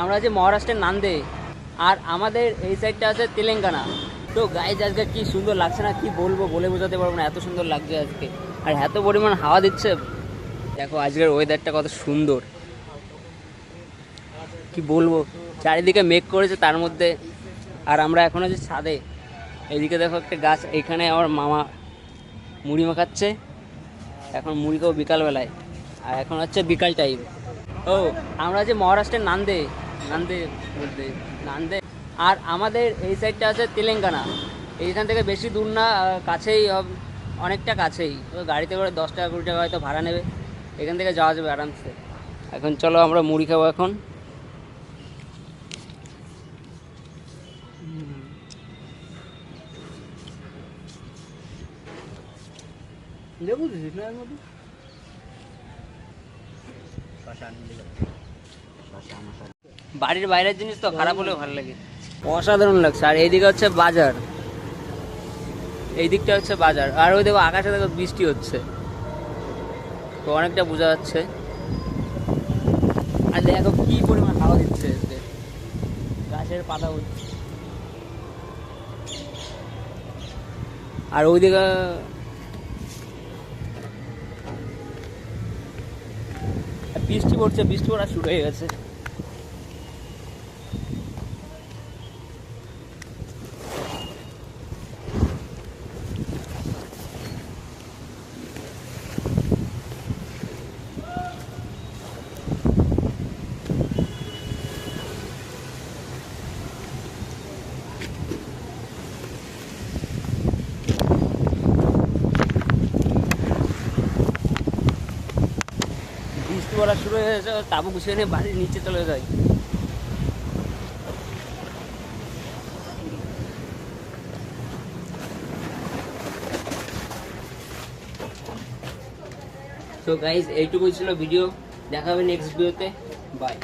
আমরা যে মহারাষ্ট্রের নান্দে, আর আমাদের এই সাইডটা আছে তেলেঙ্গানা। তো গাইজ আজকে কি সুন্দর লাগছে না? কি বলব, বলে বোঝাতে পারব না, এত সুন্দর লাগছে আজকে। আর এত পরিমাণ হাওয়া দিচ্ছে। দেখো, আজকের ওয়েদারটা কত সুন্দর। কি বলব? চারিদিকে মেঘ করেছে তার মধ্যে। আর আমরা এখন আছি ছাদে। এইদিকে দেখো একটা গাছ, এখানে আমার মামা মুড়ি মাখাচ্ছে। এখন মুড়ি খাব বিকালবেলায়। আর এখন হচ্ছে বিকাল টাইম ও, আমরা যে মহারাষ্ট্রের নান্দে নান্দে বলতে নান্দে আর আমাদের এই সাইডটা আছে তেলেঙ্গানা। এইখান থেকে বেশি দূর না কাছেই অনেকটা কাছেই। তো গাড়িতে করে দশ টাকা কুড়ি টাকা হয়তো ভাড়া নেবে। এখান থেকে যাওয়া যাবে আরামসে। এখন চলো আমরা মুড়ি খাব এখন। লেবু দিছিস না এর মধ্যে? বাড়ির বাইরের জিনিস তো খারাপ হলেও ভালো লাগে। অসাধারণ লাগছে। আর এইদিকে হচ্ছে বাজার। এই দিকটা হচ্ছে বাজার। আর ওই দেখো আকাশে দেখো বৃষ্টি হচ্ছে। তো অনেকটা বোঝা যাচ্ছে। আর দেখো কি পরিমাণ হাওয়া দিচ্ছে। গাছের পাতা হচ্ছে আর ওইদিকে বৃষ্টি পড়ছে, বৃষ্টি পড়া শুরু হয়ে গেছে। পড়া শুরু হয়ে গেছে, তাবু গুছিয়ে নিয়ে বাড়ির নিচে চলে যায় তো গাইজ এইটুকুই ছিল ভিডিও দেখা হবে নেক্সট ভিডিওতে বাই